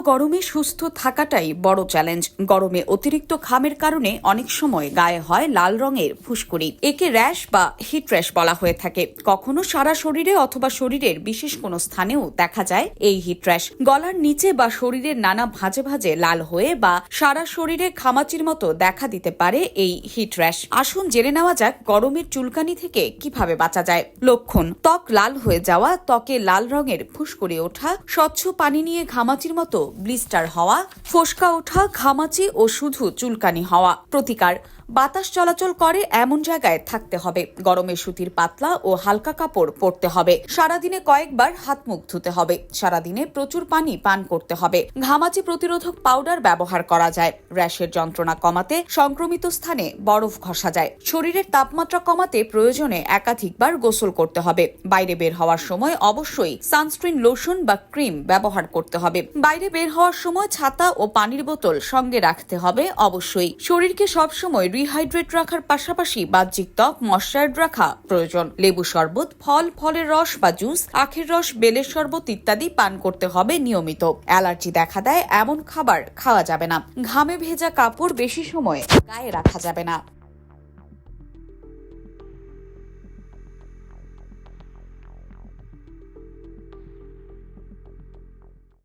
গরমে সুস্থ থাকাটাই বড় চ্যালেঞ্জ। গরমে অতিরিক্ত ঘামের কারণে অনেক সময় গায়ে হয় লাল রঙের ফুসকুড়ি। একে র্যাশ বা হিট র্যাশ বলা হয়ে থাকে। কখনো সারা শরীরে অথবা শরীরের বিশেষ কোনো স্থানেও দেখা যায় এই হিট র্যাশ। গলার নিচে বা শরীরের নানা ভাঁজে ভাঁজে লাল হয়ে বা সারা শরীরে খামাচির মতো দেখা দিতে পারে এই হিট র্যাশ। আসুন জেনে নেওয়া যাক গরমের চুলকানি থেকে কীভাবে বাঁচা যায়। লক্ষণ, ত্বক লাল হয়ে যাওয়া, ত্বকে লাল রঙের ফুসকুড়ি ওঠা, স্বচ্ছ পানি নিয়ে ঘামাচির মতো ব্লিস্টার হওয়া ফোসকা ওঠা ঘামাচি ও শুধু চুলকানি হওয়া। প্রতিকার বাতাস চলাচল করে এমন জায়গায় থাকতে হবে। গরমে সুতির পাতলা ও হালকা কাপড় পরতে হবে। সারাদিনে কয়েকবার হাত মুখ ধুতে হবে। সারাদিনে প্রচুর পানি পান করতে হবে। ঘামাচি প্রতিরোধক পাউডার ব্যবহার করা যায়। র্যাশের যন্ত্রণা কমাতে সংক্রমিত স্থানে বরফ ঘষা যায়। শরীরের তাপমাত্রা কমাতে প্রয়োজনে একাধিকবার গোসল করতে হবে। বাইরে বের হওয়ার সময় অবশ্যই সানস্ক্রিন লোশন বা ক্রিম ব্যবহার করতে হবে। বাইরে বের হওয়ার সময় ছাতা ও পানির বোতল সঙ্গে রাখতে হবে অবশ্যই। শরীরকে সবসময় রিহাইড্রেট রাখার পাশাপাশি বাহ্যিক ত্বক ময়শ্চারাইজ রাখা প্রয়োজন। লেবু শরবত, ফল, ফলের রস বা জুস, আখের রস, বেলের শরবত ইত্যাদি পান করতে হবে নিয়মিত। অ্যালার্জি দেখা দেয়, এমন খাবার খাওয়া যাবে না। ঘামে ভেজা কাপড় বেশি সময় গায়ে রাখা যাবে না।